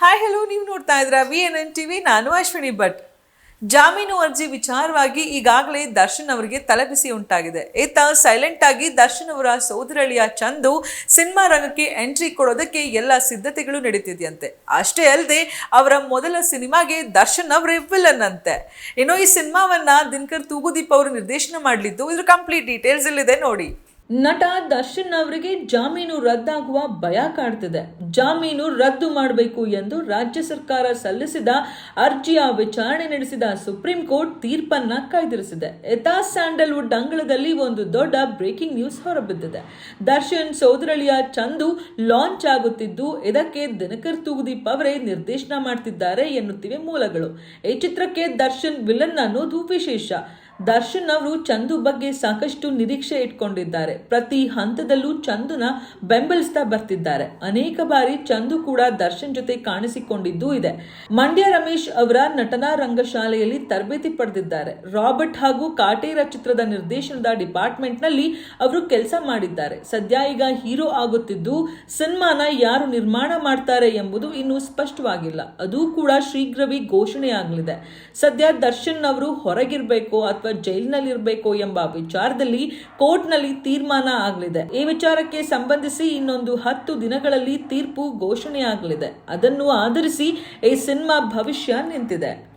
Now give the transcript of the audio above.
Hi hello ನೀವು ನೋಡ್ತಾ ಇದ್ರ V N N T V ನಾನು ಅಶ್ವಿನಿ ಭಟ್. ಜಾಮೀನು ಅರ್ಜಿ ವಿಚಾರವಾಗಿ ಈಗಾಗಲೇ ದರ್ಶನ್ ಅವರಿಗೆ ತಲೆಬಿಸಿ ಉಂಟಾಗಿದೆ. ಈತ ಸೈಲೆಂಟ್ ಆಗಿ ದರ್ಶನ್ ಅವರ ಸೋದರಳಿಯ ಚಂದು ಸಿನಿಮಾ ರಂಗಕ್ಕೆ ಎಂಟ್ರಿ ಕೊಡೋದಕ್ಕೆ ಎಲ್ಲ ಸಿದ್ಧತೆಗಳು ನಡೀತಿದೆಯಂತೆ. ಅಷ್ಟೇ ಅಲ್ಲದೆ, ಅವರ ಮೊದಲ ಸಿನಿಮಾಗೆ ದರ್ಶನ್ ಅವರೇ ವಿಲನ್ ಅಂತೆ. ಇನ್ನು ಈ ಸಿನಿಮಾವನ್ನ ದಿನಕರ್ ತೂಗುದೀಪ್ ಅವರು ನಿರ್ದೇಶನ ಮಾಡಲಿದ್ದು ಇದ್ರ ಕಂಪ್ಲೀಟ್ ಡೀಟೇಲ್ಸ್ ಇಲ್ಲಿದೆ ನೋಡಿ. ನಟ ದರ್ಶನ್ ಅವರಿಗೆ ಜಾಮೀನು ರದ್ದಾಗುವ ಭಯ ಕಾಡ್ತಿದೆ. ಜಾಮೀನು ರದ್ದು ಮಾಡಬೇಕು ಎಂದು ರಾಜ್ಯ ಸರ್ಕಾರ ಸಲ್ಲಿಸಿದ ಅರ್ಜಿಯ ವಿಚಾರಣೆ ನಡೆಸಿದ ಸುಪ್ರೀಂ ಕೋರ್ಟ್ ತೀರ್ಪನ್ನ ಕಾಯ್ದಿರಿಸಿದೆ. ಯಥಾ ಸ್ಯಾಂಡಲ್ವುಡ್ ಅಂಗಳದಲ್ಲಿ ಒಂದು ದೊಡ್ಡ ಬ್ರೇಕಿಂಗ್ ನ್ಯೂಸ್ ಹೊರಬಿದ್ದಿದೆ. ದರ್ಶನ್ ಸೋದರಳಿಯ ಚಂದು ಲಾಂಚ್ ಆಗುತ್ತಿದ್ದು, ಇದಕ್ಕೆ ದಿನಕರ್ ತೂಗುದೀಪ್ ಅವರೇ ನಿರ್ದೇಶನ ಮಾಡ್ತಿದ್ದಾರೆ ಎನ್ನುತ್ತಿವೆ ಮೂಲಗಳು. ಈ ಚಿತ್ರಕ್ಕೆ ದರ್ಶನ್ ವಿಲನ್ ಅನ್ನೋದು ವಿಶೇಷ. ದರ್ಶನ್ ಅವರು ಚಂದು ಬಗ್ಗೆ ಸಾಕಷ್ಟು ನಿರೀಕ್ಷೆ ಇಟ್ಕೊಂಡಿದ್ದಾರೆ. ಪ್ರತಿ ಹಂತದಲ್ಲೂ ಚಂದುನ ಬೆಂಬಲಿಸ್ತಾ ಬರ್ತಿದ್ದಾರೆ. ಅನೇಕ ಬಾರಿ ಚಂದು ಕೂಡ ದರ್ಶನ್ ಜೊತೆ ಕಾಣಿಸಿಕೊಂಡಿದ್ದೂ ಇದೆ. ಮಂಡ್ಯ ರಮೇಶ್ ಅವರ ನಟನಾ ರಂಗಶಾಲೆಯಲ್ಲಿ ತರಬೇತಿ ಪಡೆದಿದ್ದಾರೆ. ರಾಬರ್ಟ್ ಹಾಗೂ ಕಾಟೇರ ಚಿತ್ರದ ನಿರ್ದೇಶನದ ಡಿಪಾರ್ಟ್ಮೆಂಟ್ನಲ್ಲಿ ಅವರು ಕೆಲಸ ಮಾಡಿದ್ದಾರೆ. ಸದ್ಯ ಈಗ ಹೀರೋ ಆಗುತ್ತಿದ್ದು, ಸಿನಿಮಾನ ಯಾರು ನಿರ್ಮಾಣ ಮಾಡ್ತಾರೆ ಎಂಬುದು ಇನ್ನೂ ಸ್ಪಷ್ಟವಾಗಿಲ್ಲ. ಅದು ಕೂಡ ಶೀಘ್ರವೇ ಘೋಷಣೆಯಾಗಲಿದೆ. ಸದ್ಯ ದರ್ಶನ್ ಅವರು ಹೊರಗಿರ್ಬೇಕು ಅಥವಾ ಜೈಲಿನಲ್ಲಿರಬೇಕು ಎಂಬ ವಿಚಾರದಲ್ಲಿ ಕೋರ್ಟ್ನಲ್ಲಿ ತೀರ್ಮಾನ ಆಗಲಿದೆ. ಈ ವಿಚಾರಕ್ಕೆ ಸಂಬಂಧಿಸಿ ಇನ್ನೊಂದು ಹತ್ತು ದಿನಗಳಲ್ಲಿ ತೀರ್ಪು ಘೋಷಣೆಯಾಗಲಿದೆ. ಅದನ್ನು ಆಧರಿಸಿ ಈ ಸಿನಿಮಾ ಭವಿಷ್ಯ ನಿಂತಿದೆ.